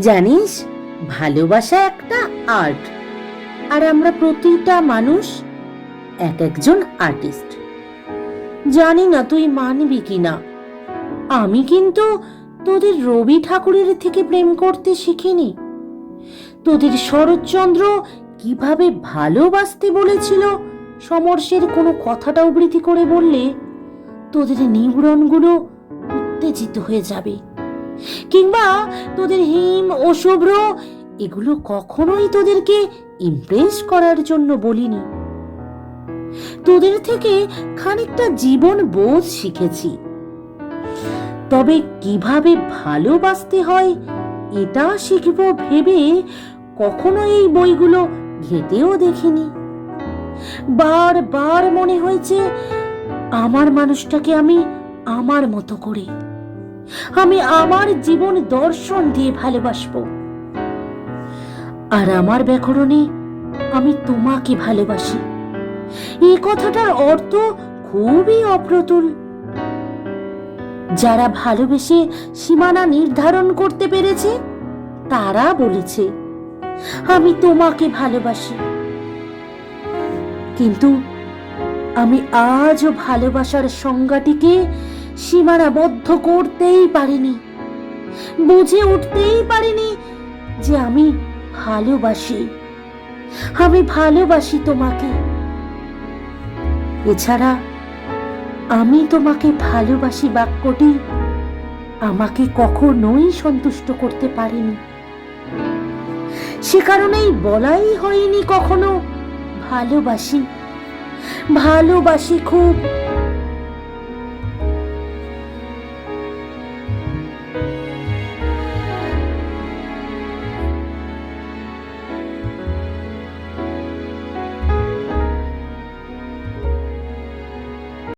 জানিস, ভালোবাসা একটা আর্ট। আর আমরা প্রতিটা মানুষ এক একজন আর্টিস্ট। জানি না তুই মানবি কি না আমি কিন্তু তোদের রবি ঠাকুরের থেকে প্রেম করতে শিখিনি। তোদের শরৎচন্দ্র কীভাবে ভালোবাসতে বলেছিল সমর্ষের কোনো কথাটা উবৃত্তি করে বললে তোদের নিউরনগুলো উত্তেজিত হয়ে যাবে। কিংবা তোদের হিম ও শুভ্র, এগুলো কখনোই তোদেরকে ইমপ্রেস করার জন্য বলিনি। তোদের থেকে খানিকটা জীবন বোধ শিখেছি। তবে কীভাবে ভালোবাসতে হয়, এটা শিখব ভেবে কখনো এই বইগুলো ঘেটেও দেখিনি। বার বার মনে হয়েছে, আমার মানুষটাকে আমি আমার মতো করে আমি আমার জীবন দর্শন দিয়ে ভালোবাসবো। আর আমার ব্যাকরণে আমি তোমাকে ভালোবাসি। এই কথাটার অর্থ খুবই অপ্রতুল। যারা ভালোবেসে সীমানা নির্ধারণ করতে পেরেছে, তারা বলেছে, আমি তোমাকে ভালোবাসি। কিন্তু আমি আজও ভালোবাসার সংজ্ঞাটিকে সীমানাবদ্ধ করতেই পারিনি, বুঝে উঠতেই পারিনি যে আমি ভালোবাসি আমি ভালোবাসি তোমাকে। এছাড়া আমি তোমাকে ভালোবাসি বাক্যটি আমাকে কখনোই সন্তুষ্ট করতে পারেনি। সে কারণেই বলাই হয়নি কখনো ভালোবাসি ভালোবাসি খুব